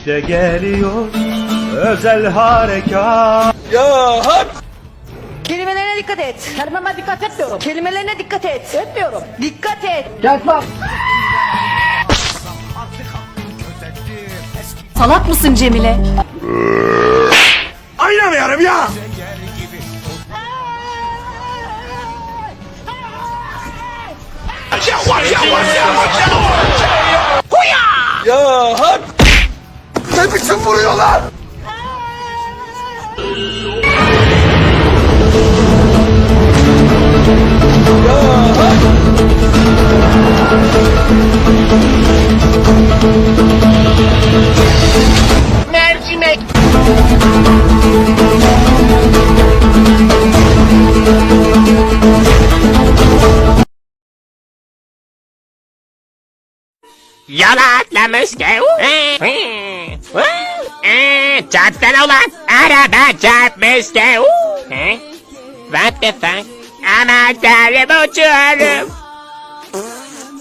İşte geliyor özel harekat. Kelimelerine dikkat et. Kelimeme dikkat etmiyorum. Kelimelerine dikkat et. Etmiyorum. Dikkat et. Yapmam. Salak mısın Cemile? Oynamıyorum ya. Ne biçim vuruyorlar? Yola atlamıştı. Çarptın ulan. Araba çarpmıştı. What the fuck? Aman tanrım uçuyorum.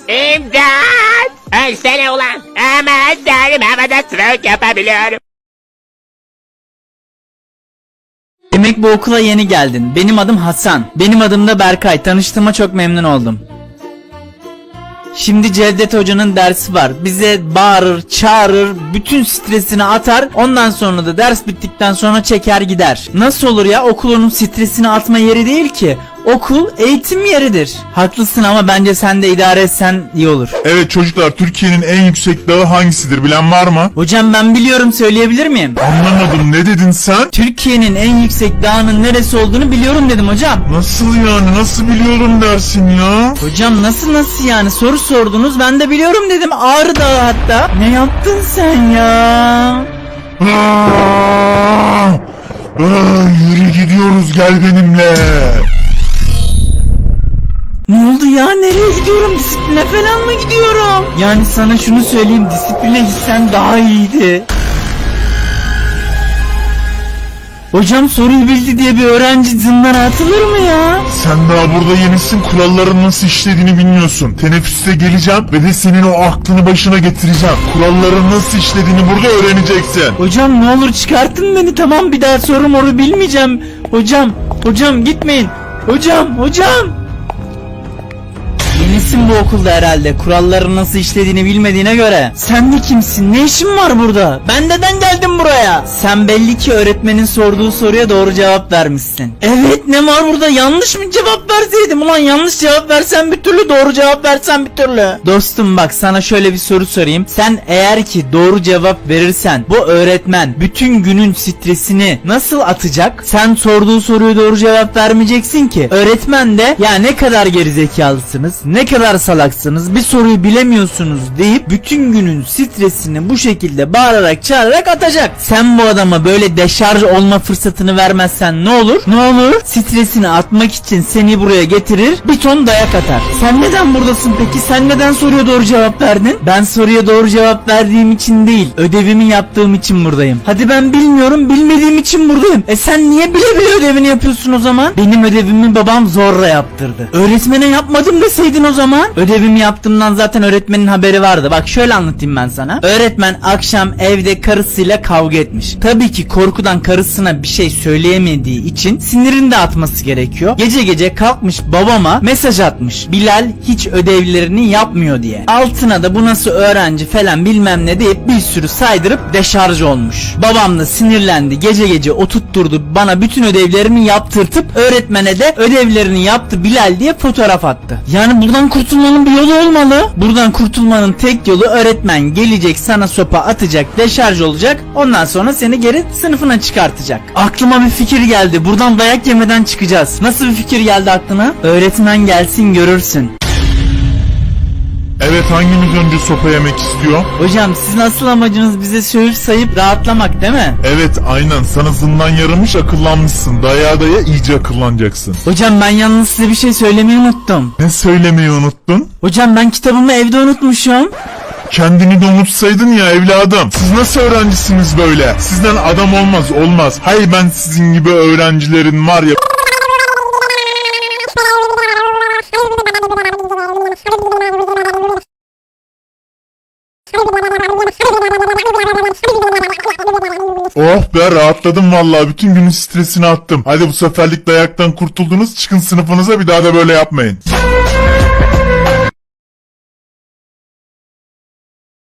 İmdat! Ölsene ulan. Aman tanrım havada stroke yapabiliyorum. Demek bu okula yeni geldin. Benim adım Hasan. Benim adım da Berkay. Tanıştığıma çok memnun oldum. Şimdi Cevdet Hoca'nın dersi var. Bize bağırır, çağırır, bütün stresini atar. Ondan sonra da ders bittikten sonra çeker gider. Nasıl olur ya? Okul onun stresini atma yeri değil ki. Okul eğitim yeridir. Haklısın ama bence sen de idare etsen iyi olur. Evet çocuklar Türkiye'nin en yüksek dağı hangisidir bilen var mı? Hocam ben biliyorum söyleyebilir miyim? Anlamadım ne dedin sen? Türkiye'nin en yüksek dağının neresi olduğunu biliyorum dedim hocam. Nasıl yani nasıl biliyorum dersin ya? Hocam nasıl nasıl yani soru sordunuz ben de biliyorum dedim Ağrı Dağı hatta. Ne yaptın sen ya? Aa! Yürü gidiyoruz gel benimle. Ne oldu ya nereye gidiyorum disipline falan mı gidiyorum? Yani sana şunu söyleyeyim disipline gitsen daha iyiydi. Hocam soruyu bildi diye bir öğrenci zindana atılır mı ya? Sen daha burada yenisin kuralların nasıl işlediğini bilmiyorsun. Teneffüste geleceğim ve de senin o aklını başına getireceğim. Kuralların nasıl işlediğini burada öğreneceksin. Hocam ne olur çıkartın beni tamam bir daha soru moru bilmeyeceğim. Hocam, hocam gitmeyin. Hocam, hocam. Yenisin bu okulda herhalde. Kuralların nasıl işlediğini bilmediğine göre. Sen de kimsin? Ne işin var burada? Ben neden geldim buraya? Sen belli ki öğretmenin sorduğu soruya doğru cevap vermişsin. Evet ne var burada? Yanlış mı cevap verseydim? Ulan yanlış cevap versen bir türlü doğru cevap versen bir türlü. Dostum bak sana şöyle bir soru sorayım. Sen eğer ki doğru cevap verirsen bu öğretmen bütün günün stresini nasıl atacak? Sen sorduğu soruya doğru cevap vermeyeceksin ki. Öğretmen de ya ne kadar gerizekalısınız, ne kadar salaksınız, bir soruyu bilemiyorsunuz deyip bütün günün stresini bu şekilde bağırarak çağırarak atacak. Sen bu adama böyle deşarj olma fırsatını vermezsen ne olur? Ne olur? Stresini atmak için seni buraya getirir, bir ton dayak atar. Sen neden buradasın peki? Sen neden soruya doğru cevap verdin? Ben soruya doğru cevap verdiğim için değil, ödevimi yaptığım için buradayım. Hadi ben bilmiyorum, bilmediğim için buradayım. E sen niye bile bile ödevini yapıyorsun o zaman? Benim ödevimi babam zorla yaptırdı. Öğretmene yapmadım deseydin o zaman. Ödevimi yaptığımdan zaten öğretmenin haberi vardı. Bak şöyle anlatayım ben sana. Öğretmen akşam evde karısıyla kavga etmiş. Tabii ki korkudan karısına bir şey söyleyemediği için sinirini de atması gerekiyor. Gece gece kalkmış babama mesaj atmış. Bilal hiç ödevlerini yapmıyor diye. Altına da bu nasıl öğrenci falan bilmem ne deyip bir sürü saydırıp deşarj olmuş. Babam da sinirlendi. Gece gece oturtturdu bana bütün ödevlerimi yaptırtıp öğretmene de ödevlerini yaptı Bilal diye fotoğraf attı. Yani buradan kurtulmanın bir yolu olmalı. Buradan kurtulmanın tek yolu öğretmen gelecek sana sopa atacak deşarj olacak. Ondan sonra seni geri sınıfına çıkartacak. Aklıma bir fikir geldi. Buradan dayak yemeden çıkacağız. Nasıl bir fikir geldi aklına? Öğretmen gelsin görürsün. Evet hangimiz önce sopa yemek istiyor? Hocam sizin asıl amacınız bize sövüp sayıp rahatlamak değil mi? Evet aynen sana zından yaramış akıllanmışsın. Daya daya iyice akıllanacaksın. Hocam ben yalnız size bir şey söylemeyi unuttum. Ne söylemeyi unuttun? Hocam ben kitabımı evde unutmuşum. Kendini de unutsaydın ya evladım. Siz nasıl öğrencisiniz böyle? Sizden adam olmaz olmaz. Hay ben sizin gibi öğrencilerin var ya Oh be rahatladım vallahi bütün günün stresini attım. Hadi bu seferlik dayaktan kurtuldunuz çıkın sınıfınıza bir daha da böyle yapmayın.